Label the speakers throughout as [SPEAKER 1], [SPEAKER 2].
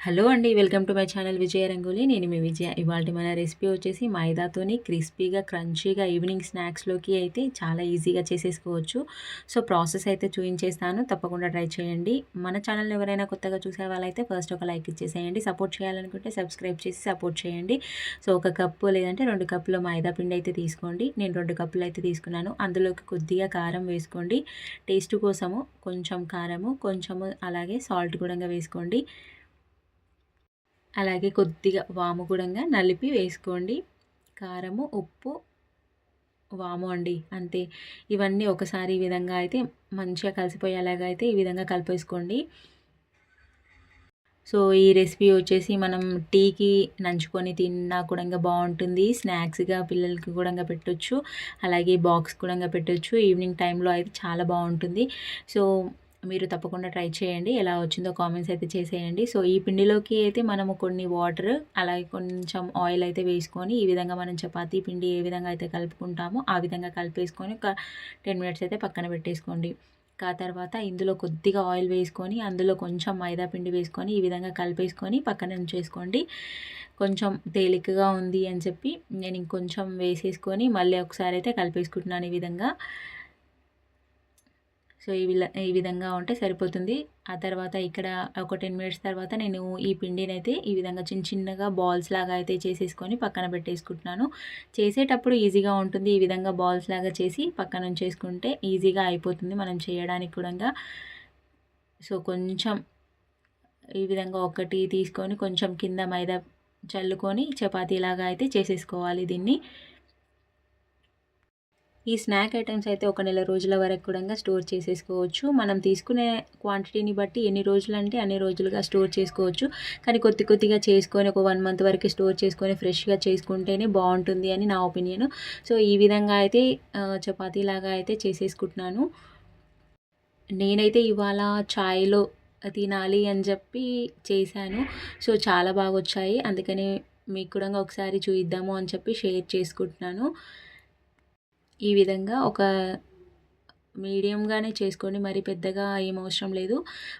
[SPEAKER 1] Hello అండి welcome to my channel Vijaya Rangoli. నేను మీ విజయ. ఇవాళ మన రెసిపీ వచ్చేసి మైదాతోని క్రిస్పీగా క్రంచీగా ఈవినింగ్ స్నాక్స్లోకి అయితే చాలా ఈజీగా చేసేసుకోవచ్చు. సో ప్రాసెస్ అయితే చూపించేస్తాను. తప్పకుండా ట్రై చేయండి. మన ఛానల్ ఎవరైనా కొత్తగా చూసే వాళ్ళైతే ఫస్ట్ ఒక లైక్ ఇచ్చేసేయండి. సపోర్ట్ చేయాలనుకుంటే సబ్స్క్రైబ్ చేసి సపోర్ట్ చేయండి. సో ఒక కప్పు లేదంటే రెండు కప్పుల మైదా పిండి అయితే తీసుకోండి. నేను రెండు కప్పులు అయితే తీసుకున్నాను. అందులోకి కొద్దిగా కారం వేసుకోండి. టేస్ట్ కోసము కొంచెం కారము కొంచెము అలాగే సాల్ట్ కూడా వేసుకోండి. అలాగే కొద్దిగా వాము కూడా నలిపి వేసుకోండి. కారము ఉప్పు వాము అండి. అంతే. ఇవన్నీ ఒకసారి ఈ విధంగా అయితే మంచిగా కలిసిపోయేలాగా అయితే ఈ విధంగా కలిపేసుకోండి. సో ఈ రెసిపీ వచ్చేసి మనం టీకి నంచుకొని తిన్నా కూడా బాగుంటుంది. స్నాక్స్గా పిల్లలకి కూడా పెట్టొచ్చు. అలాగే బాక్స్ కూడా పెట్టొచ్చు. ఈవినింగ్ టైంలో అయితే చాలా బాగుంటుంది. సో మీరు తప్పకుండా ట్రై చేయండి. ఎలా వచ్చిందో కామెంట్స్ అయితే చేసేయండి. సో ఈ పిండిలోకి అయితే మనము కొన్ని వాటర్ అలాగే కొంచెం ఆయిల్ అయితే వేసుకొని ఈ విధంగా మనం చపాతీ పిండి ఏ విధంగా అయితే కలుపుకుంటామో ఆ విధంగా కలిపేసుకొని ఒక టెన్ మినిట్స్ అయితే పక్కన పెట్టేసుకోండి. ఆ తర్వాత ఇందులో కొద్దిగా ఆయిల్ వేసుకొని అందులో కొంచెం మైదా పిండి వేసుకొని ఈ విధంగా కలిపేసుకొని పక్కన ఉంచేసుకోండి. కొంచెం తేలికగా ఉంది అని చెప్పి నేను ఇంకొంచెం వేసేసుకొని మళ్ళీ ఒకసారి అయితే కలిపేసుకుంటున్నాను ఈ విధంగా. సో ఈ ఈ విధంగా ఉంటే సరిపోతుంది. ఆ తర్వాత ఇక్కడ ఒక టెన్ మినిట్స్ తర్వాత నేను ఈ పిండిని అయితే ఈ విధంగా చిన్న చిన్నగా బాల్స్ లాగా అయితే చేసేసుకొని పక్కన పెట్టేసుకుంటున్నాను. చేసేటప్పుడు ఈజీగా ఉంటుంది. ఈ విధంగా బాల్స్ లాగా చేసి పక్కన ఉంచేసుకుంటే ఈజీగా అయిపోతుంది మనం చేయడానికి కూడా. సో కొంచెం ఈ విధంగా ఒకటి తీసుకొని కొంచెం కింద మైదా చల్లుకొని చపాతీలాగా అయితే చేసేసుకోవాలి దీన్ని. ఈ స్నాక్ ఐటమ్స్ అయితే ఒక నెల రోజుల వరకు కూడా స్టోర్ చేసేసుకోవచ్చు. మనం తీసుకునే క్వాంటిటీని బట్టి ఎన్ని రోజులు అంటే అన్ని రోజులుగా స్టోర్ చేసుకోవచ్చు. కానీ కొద్ది కొద్దిగా చేసుకొని ఒక వన్ మంత్ వరకు స్టోర్ చేసుకొని ఫ్రెష్గా చేసుకుంటేనే బాగుంటుంది అని నా ఒపీనియన్. సో ఈ విధంగా అయితే చపాతీలాగా అయితే చేసేసుకుంటున్నాను. నేనైతే ఇవాళ ఛాయ్లో తినాలి అని చెప్పి చేశాను. సో చాలా బాగా వచ్చాయి అందుకని మీకు కూడా ఒకసారి చూద్దాము అని చెప్పి షేర్ చేసుకుంటున్నాను. ఈ విధంగా ఒక మీడియంగానే చేసుకోండి. మరి పెద్దగా ఏం అవసరం లేదు.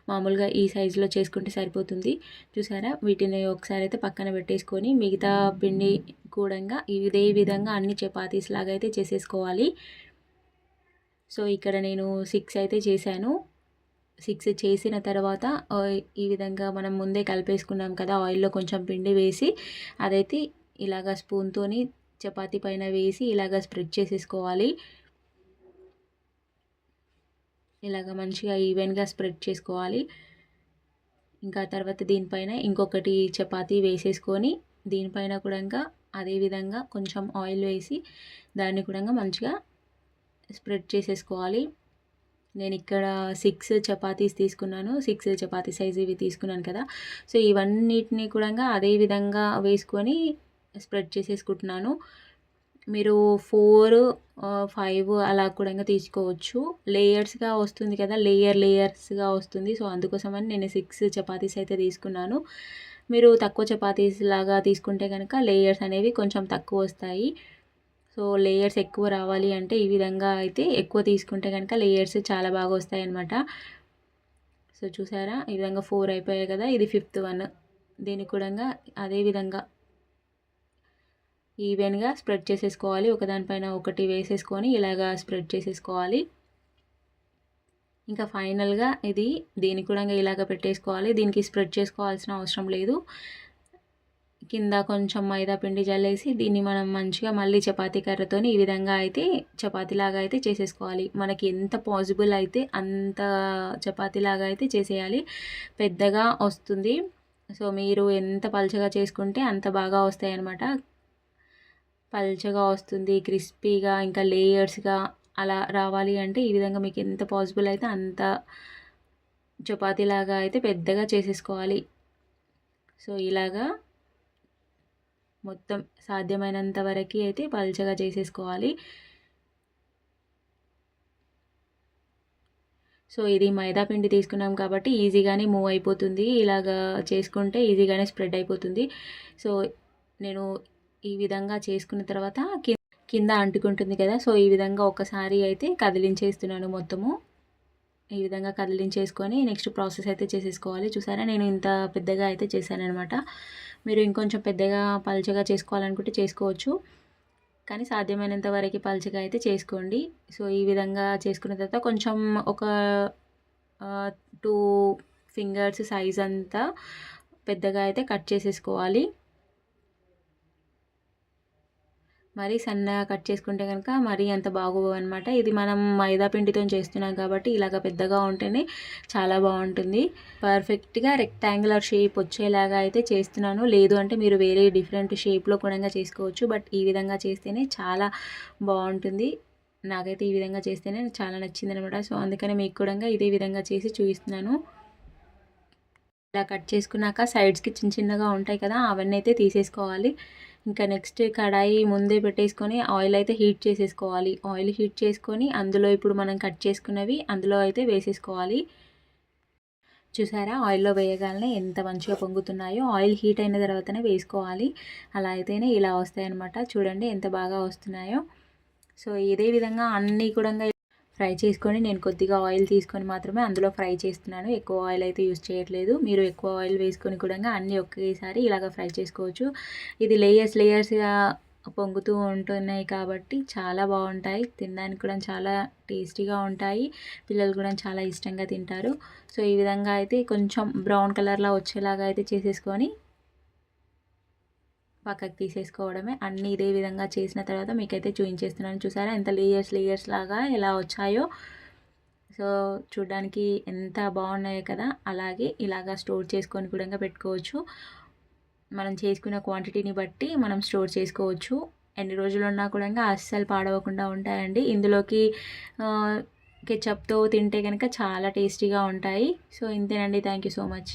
[SPEAKER 1] మామూలుగా ఈ సైజులో చేసుకుంటే సరిపోతుంది. చూసారా? వీటిని ఒకసారి అయితే పక్కన పెట్టేసుకొని మిగతా పిండి కూడా ఇదే విధంగా అన్ని చపాతీస్ లాగా అయితే చేసేసుకోవాలి. సో ఇక్కడ నేను సిక్స్ అయితే చేశాను. సిక్స్ చేసిన తర్వాత ఈ విధంగా మనం ముందే కలిపేసుకున్నాం కదా ఆయిల్లో కొంచెం పిండి వేసి అదైతే ఇలాగ స్పూన్తోని చపాతీ పైన వేసి ఇలాగ స్ప్రెడ్ చేసేసుకోవాలి. ఇలాగ మంచిగా ఈవెన్గా స్ప్రెడ్ చేసుకోవాలి. ఇంకా తర్వాత దీనిపైన ఇంకొకటి చపాతీ వేసేసుకొని దీనిపైన కూడా ఇంకా అదేవిధంగా కొంచెం ఆయిల్ వేసి దాన్ని కూడా మంచిగా స్ప్రెడ్ చేసేసుకోవాలి. నేను ఇక్కడ సిక్స్ చపాతీస్ తీసుకున్నాను. సిక్స్ చపాతీ సైజ్ ఇవి తీసుకున్నాను కదా. సో ఇవన్నిటిని కూడా అదే విధంగా వేసుకొని స్ప్రెడ్ చేసేసుకుంటున్నాను. మీరు ఫోర్ ఫైవ్ అలా కూడా తీసుకోవచ్చు. లేయర్స్గా వస్తుంది కదా లేయర్ లేయర్స్గా వస్తుంది. సో అందుకోసమని నేను సిక్స్ చపాతీస్ అయితే తీసుకున్నాను. మీరు తక్కువ చపాతీస్ లాగా తీసుకుంటే కనుక లేయర్స్ అనేవి కొంచెం తక్కువ వస్తాయి. సో లేయర్స్ ఎక్కువ రావాలి అంటే ఈ విధంగా అయితే ఎక్కువ తీసుకుంటే కనుక లేయర్స్ చాలా బాగా వస్తాయి అన్నమాట సో చూసారా? ఈ విధంగా ఫోర్ అయిపోయాయి కదా ఇది ఫిఫ్త్ వన్. దీని కూడా అదే విధంగా ఈవెన్గా స్ప్రెడ్ చేసేసుకోవాలి. ఒకదానిపైన ఒకటి వేసేసుకొని ఇలాగా స్ప్రెడ్ చేసేసుకోవాలి. ఇంకా ఫైనల్గా ఇది దీని కూడా ఇలాగ పెట్టేసుకోవాలి. దీనికి స్ప్రెడ్ చేసుకోవాల్సిన అవసరం లేదు. కింద కొంచెం మైదా పిండి జల్లేసి దీన్ని మనం మంచిగా మళ్ళీ చపాతీ కర్రతో ఈ విధంగా అయితే చపాతీలాగా అయితే చేసేసుకోవాలి. మనకి ఎంత పాసిబుల్ అయితే అంత చపాతీలాగా అయితే చేసేయాలి. పెద్దగా వస్తుంది. సో మీరు ఎంత పలుచగా చేసుకుంటే అంత బాగా వస్తాయి అన్నమాట పల్చగా వస్తుంది క్రిస్పీగా ఇంకా లేయర్స్గా అలా రావాలి అంటే ఈ విధంగా మీకు ఎంత పాసిబుల్ అయితే అంత చపాతీలాగా అయితే పెద్దగా చేసేసుకోవాలి. సో ఇలాగా మొత్తం సాధ్యమైనంత వరకు అయితే పల్చగా చేసేసుకోవాలి. సో ఇది మైదా పిండి తీసుకున్నాం కాబట్టి ఈజీగానే మూవ్ అయిపోతుంది. ఇలాగా చేసుకుంటే ఈజీగానే స్ప్రెడ్ అయిపోతుంది. సో నేను ఈ విధంగా చేసుకున్న తర్వాత కింద అంటుకుంటుంది కదా సో ఈ విధంగా ఒకసారి అయితే కదిలించేస్తున్నాను మొత్తము. ఈ విధంగా కదిలించేసుకొని నెక్స్ట్ ప్రాసెస్ అయితే చేసేసుకోవాలి. చూసారా? నేను ఇంత పెద్దగా అయితే చేశానమాట మీరు ఇంకొంచెం పెద్దగా పలచగా చేసుకోవాలనుకుంటే చేసుకోవచ్చు. కానీ సాధ్యమైనంత వరకు పలచగా అయితే చేసుకోండి. సో ఈ విధంగా చేసుకున్న తర్వాత కొంచెం ఒక టూ ఫింగర్స్ సైజ్ అంతా పెద్దగా అయితే కట్ చేసేసుకోవాలి. మరీ సన్నగా కట్ చేసుకుంటే కనుక మరీ అంత బాగోవు అనమాట ఇది మనం మైదా పిండితో చేస్తున్నాం కాబట్టి ఇలాగ పెద్దగా ఉంటేనే చాలా బాగుంటుంది. పర్ఫెక్ట్గా రెక్టాంగులర్ షేప్ వచ్చేలాగా అయితే చేస్తున్నాను. లేదు అంటే మీరు వేరే డిఫరెంట్ షేప్లో కూడా చేసుకోవచ్చు. బట్ ఈ విధంగా చేస్తేనే చాలా బాగుంటుంది. నాకైతే ఈ విధంగా చేస్తేనే చాలా నచ్చింది అనమాట సో అందుకని మీకు కూడా ఇదే విధంగా చేసి చూపిస్తున్నాను. ఇలా కట్ చేసుకున్నాక సైడ్స్కి చిన్న చిన్నగా ఉంటాయి కదా అవన్నీ అయితే తీసేసుకోవాలి. ఇంకా నెక్స్ట్ కడాయి ముందే పెట్టేసుకొని ఆయిల్ అయితే హీట్ చేసేసుకోవాలి. ఆయిల్ హీట్ చేసుకొని అందులో ఇప్పుడు మనం కట్ చేసుకున్నవి అందులో అయితే వేసేసుకోవాలి. చూసారా? ఆయిల్లో వేయగానే ఎంత మంచిగా పొంగుతున్నాయో ఆయిల్ హీట్ అయిన తర్వాతనే వేసుకోవాలి. అలా అయితేనే ఇలా వస్తాయన్నమాట. చూడండి ఎంత బాగా వస్తున్నాయో. సో ఇదే విధంగా అన్నీ కూడా ఫ్రై చేసుకొని నేను కొద్దిగా ఆయిల్ తీసుకొని మాత్రమే అందులో ఫ్రై చేస్తున్నాను. ఎక్కువ ఆయిల్ అయితే యూజ్ చేయట్లేదు. మీరు ఎక్కువ ఆయిల్ వేసుకొని కూడా అన్నీ ఒకేసారి ఇలాగ ఫ్రై చేసుకోవచ్చు. ఇది లేయర్స్ లేయర్స్గా పొంగుతూ ఉంటున్నాయి కాబట్టి చాలా బాగుంటాయి. తినడానికి కూడా చాలా టేస్టీగా ఉంటాయి. పిల్లలు కూడా చాలా ఇష్టంగా తింటారు. సో ఈ విధంగా అయితే కొంచెం బ్రౌన్ కలర్లో వచ్చేలాగా అయితే చేసేసుకొని పక్కకు తీసేసుకోవడమే. అన్నీ ఇదే విధంగా చేసిన తర్వాత మీకైతే చూపించేస్తున్నాను చూసారా? ఎంత లేయర్స్ లేయర్స్ లాగా ఎలా వచ్చాయో. సో చూడడానికి ఎంత బాగున్నాయో కదా. అలాగే ఇలాగా స్టోర్ చేసుకొని కూడా పెట్టుకోవచ్చు. మనం చేసుకున్న క్వాంటిటీని బట్టి మనం స్టోర్ చేసుకోవచ్చు. ఎన్ని రోజులు ఉన్నా కూడా అస్సలు పాడవకుండా ఉంటాయండి. ఇందులోకి కెచప్తో తింటే కనుక చాలా టేస్టీగా ఉంటాయి. సో ఇంతేనండి. Thank you so much